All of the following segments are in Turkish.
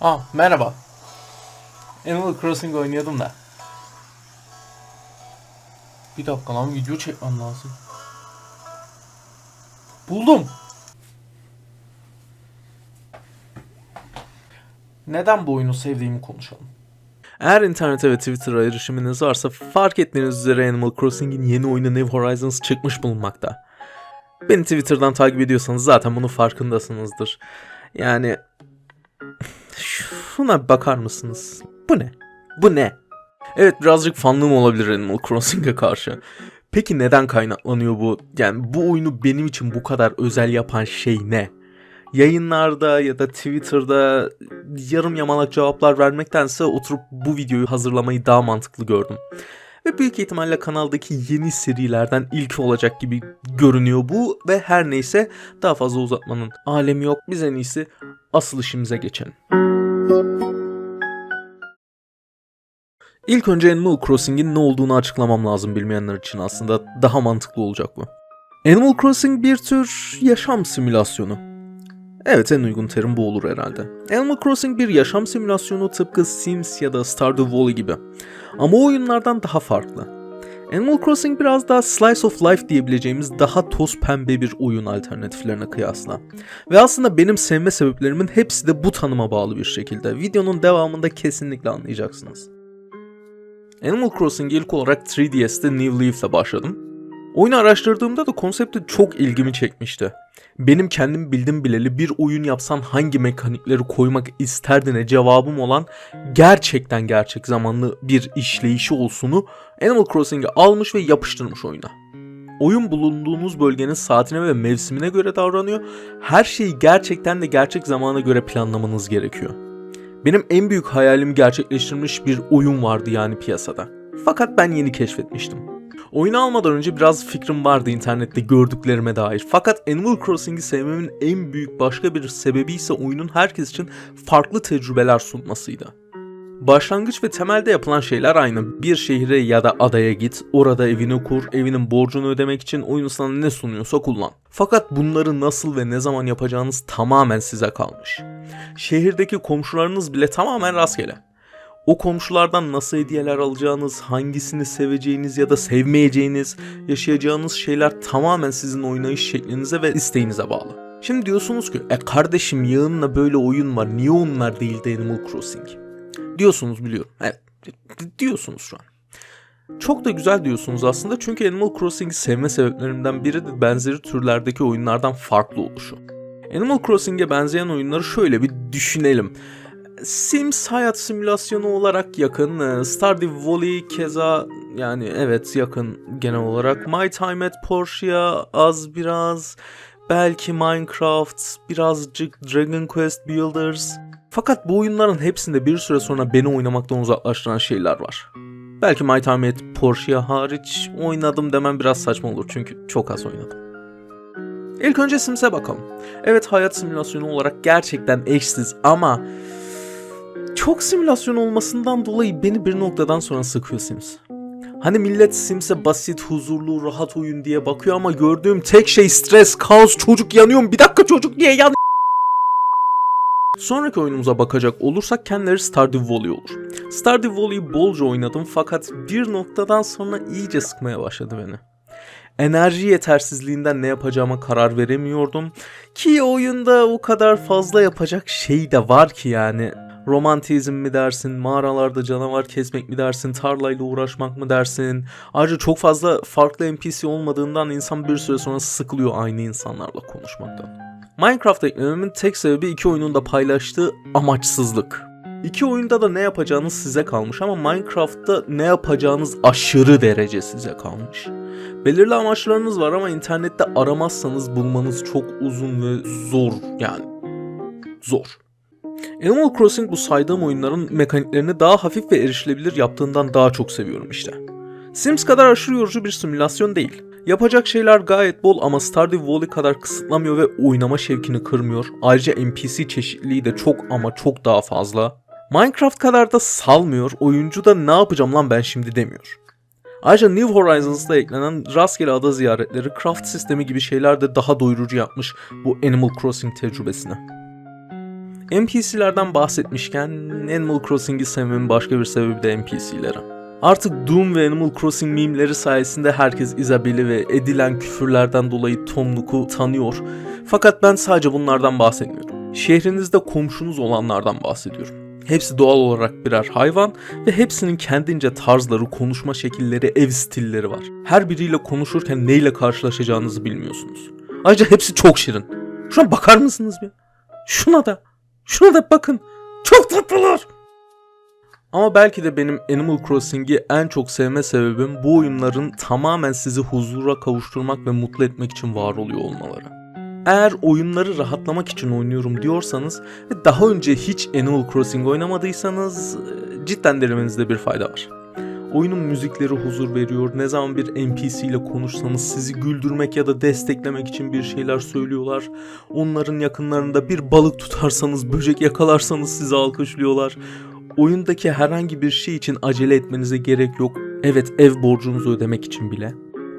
Aa merhaba. Animal Crossing oynuyordum da. Bir dakika lan video çekmem lazım. Buldum. Neden bu oyunu sevdiğimi konuşalım. Eğer internete ve Twitter'a erişiminiz varsa fark ettiğiniz üzere Animal Crossing'in yeni oyunu New Horizons çıkmış bulunmakta. Beni Twitter'dan takip ediyorsanız zaten bunun farkındasınızdır. Yani şuna bakar mısınız? Bu ne? Bu ne? Evet birazcık fanlığım olabilir Animal Crossing'e karşı. Peki neden kaynaklanıyor bu? Yani bu oyunu benim için bu kadar özel yapan şey ne? Yayınlarda ya da Twitter'da yarım yamalak cevaplar vermektense oturup bu videoyu hazırlamayı daha mantıklı gördüm. Ve büyük ihtimalle kanaldaki yeni serilerden ilki olacak gibi görünüyor bu ve her neyse daha fazla uzatmanın alemi yok. Biz en iyisi asıl işimize geçelim. İlk önce Animal Crossing'in ne olduğunu açıklamam lazım bilmeyenler için aslında daha mantıklı olacak bu. Animal Crossing bir tür yaşam simülasyonu. Evet en uygun terim bu olur herhalde. Animal Crossing bir yaşam simülasyonu tıpkı Sims ya da Stardew Valley gibi. Ama o oyunlardan daha farklı. Animal Crossing biraz daha slice of life diyebileceğimiz daha toz pembe bir oyun alternatiflerine kıyasla. Ve aslında benim sevme sebeplerimin hepsi de bu tanıma bağlı bir şekilde. Videonun devamında kesinlikle anlayacaksınız. Animal Crossing'e ilk olarak 3DS'te New Leaf'le başladım. Oyunu araştırdığımda da konsepti çok ilgimi çekmişti. Benim kendim bildim bileli bir oyun yapsan hangi mekanikleri koymak isterdine cevabım olan gerçekten gerçek zamanlı bir işleyişi olsunu Animal Crossing'e almış ve yapıştırmış oyuna. Oyun bulunduğunuz bölgenin saatine ve mevsimine göre davranıyor. Her şeyi gerçekten de gerçek zamana göre planlamanız gerekiyor. Benim en büyük hayalimi gerçekleştirmiş bir oyun vardı yani piyasada. Fakat ben yeni keşfetmiştim. Oyunu almadan önce biraz fikrim vardı internette gördüklerime dair. Fakat Animal Crossing'i sevmemin en büyük başka bir sebebi ise oyunun herkes için farklı tecrübeler sunmasıydı. Başlangıç ve temelde yapılan şeyler aynı. Bir şehre ya da adaya git, orada evini kur, evinin borcunu ödemek için oyun sana ne sunuyorsa kullan. Fakat bunları nasıl ve ne zaman yapacağınız tamamen size kalmış. Şehirdeki komşularınız bile tamamen rastgele. O komşulardan nasıl hediyeler alacağınız, hangisini seveceğiniz ya da sevmeyeceğiniz, yaşayacağınız şeyler tamamen sizin oynayış şeklinize ve isteğinize bağlı. Şimdi diyorsunuz ki, e kardeşim yağınla böyle oyun var, niye onlar değil de Animal Crossing? Diyorsunuz biliyorum. Evet, diyorsunuz şu an. Çok da güzel diyorsunuz aslında çünkü Animal Crossing'i sevme sebeplerimden biri de benzeri türlerdeki oyunlardan farklı oluşu. Animal Crossing'e benzeyen oyunları şöyle bir düşünelim. Sims hayat simülasyonu olarak yakın. Stardew Valley keza yani evet yakın genel olarak. My Time at Portia az biraz. Belki Minecraft, birazcık Dragon Quest Builders. Fakat bu oyunların hepsinde bir süre sonra beni oynamaktan uzaklaştıran şeyler var. Belki My Time at Portia hariç oynadım demem biraz saçma olur çünkü çok az oynadım. İlk önce Sims'e bakalım. Evet hayat simülasyonu olarak gerçekten eşsiz ama çok simülasyon olmasından dolayı beni bir noktadan sonra sıkıyor Sims. Hani millet Sims'e basit, huzurlu, rahat oyun diye bakıyor ama gördüğüm tek şey stres, kaos, çocuk yanıyorum. Bir dakika çocuk niye yan... Sonraki oyunumuza bakacak olursak kendileri Stardew Valley olur. Stardew Valley'i bolca oynadım fakat bir noktadan sonra iyice sıkmaya başladı beni. Enerji yetersizliğinden ne yapacağıma karar veremiyordum. Ki oyunda o kadar fazla yapacak şey de var ki yani. Romantizm mi dersin, mağaralarda canavar kesmek mi dersin, tarlayla uğraşmak mı dersin. Ayrıca çok fazla farklı NPC olmadığından insan bir süre sonra sıkılıyor aynı insanlarla konuşmaktan. Minecraft eklememin tek sebebi iki oyunun da paylaştığı amaçsızlık. İki oyunda da ne yapacağınız size kalmış ama Minecraft'ta ne yapacağınız aşırı derece size kalmış. Belirli amaçlarınız var ama internette aramazsanız bulmanız çok uzun ve zor yani. Zor. Animal Crossing bu saydığım oyunların mekaniklerini daha hafif ve erişilebilir yaptığından daha çok seviyorum işte. Sims kadar aşırı yorucu bir simülasyon değil. Yapacak şeyler gayet bol ama Stardew Valley kadar kısıtlamıyor ve oynama şevkini kırmıyor. Ayrıca NPC çeşitliliği de çok ama çok daha fazla. Minecraft kadar da salmıyor, oyuncu da ne yapacağım lan ben şimdi demiyor. Ayrıca New Horizons'da eklenen rastgele ada ziyaretleri, craft sistemi gibi şeyler de daha doyurucu yapmış bu Animal Crossing tecrübesini. NPC'lerden bahsetmişken Animal Crossing'i sevmemin başka bir sebebi de NPC'lere. Artık Doom ve Animal Crossing mimleri sayesinde herkes Isabel'i ve edilen küfürlerden dolayı Tom Nook'u tanıyor. Fakat ben sadece bunlardan bahsetmiyorum. Şehrinizde komşunuz olanlardan bahsediyorum. Hepsi doğal olarak birer hayvan ve hepsinin kendince tarzları, konuşma şekilleri, ev stilleri var. Her biriyle konuşurken neyle karşılaşacağınızı bilmiyorsunuz. Ayrıca hepsi çok şirin. Şuna bakar mısınız bir? Şuna da. Şuna da bakın. Çok tatlılar. Ama belki de benim Animal Crossing'i en çok sevme sebebim bu oyunların tamamen sizi huzura kavuşturmak ve mutlu etmek için var oluyor olmaları. Eğer oyunları rahatlamak için oynuyorum diyorsanız ve daha önce hiç Animal Crossing oynamadıysanız e, cidden denemenizde bir fayda var. Oyunun müzikleri huzur veriyor. Ne zaman bir NPC ile konuşsanız sizi güldürmek ya da desteklemek için bir şeyler söylüyorlar. Onların yakınlarında bir balık tutarsanız, böcek yakalarsanız sizi alkışlıyorlar. Oyundaki herhangi bir şey için acele etmenize gerek yok. Evet ev borcunuzu ödemek için bile.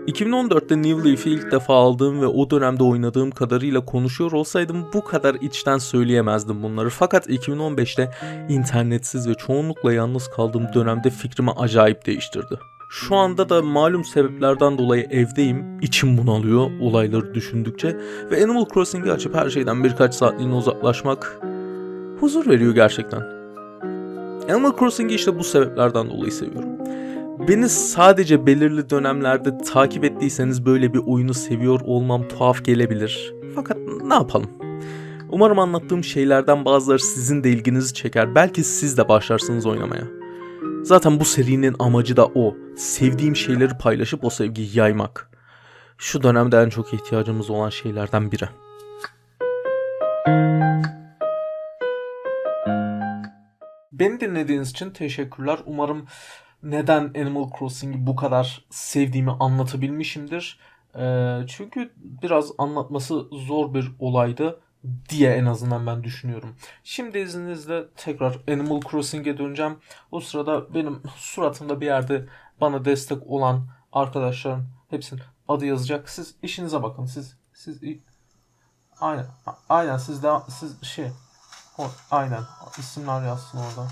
2014'te New Leaf'i ilk defa aldığım ve o dönemde oynadığım kadarıyla konuşuyor olsaydım bu kadar içten söyleyemezdim bunları. Fakat 2015'te internetsiz ve çoğunlukla yalnız kaldığım dönemde fikrimi acayip değiştirdi. Şu anda da malum sebeplerden dolayı evdeyim, içim bunalıyor olayları düşündükçe ve Animal Crossing'i açıp her şeyden birkaç saatliğine uzaklaşmak huzur veriyor gerçekten. Animal Crossing'i işte bu sebeplerden dolayı seviyorum. Beni sadece belirli dönemlerde takip ettiyseniz böyle bir oyunu seviyor olmam tuhaf gelebilir. Fakat ne yapalım? Umarım anlattığım şeylerden bazıları sizin de ilginizi çeker. Belki siz de başlarsınız oynamaya. Zaten bu serinin amacı da o. Sevdiğim şeyleri paylaşıp o sevgiyi yaymak. Şu dönemde en çok ihtiyacımız olan şeylerden biri. Beni dinlediğiniz için teşekkürler. Umarım neden Animal Crossing'i bu kadar sevdiğimi anlatabilmişimdir. Ee, çünkü biraz anlatması zor bir olaydı diye en azından ben düşünüyorum. Şimdi izninizle tekrar Animal Crossing'e döneceğim. O sırada benim suratımda bir yerde bana destek olan arkadaşların hepsinin adı yazacak. Siz işinize bakın. Siz siz aynen aynen siz de siz şey aynen isimler yazsın orada.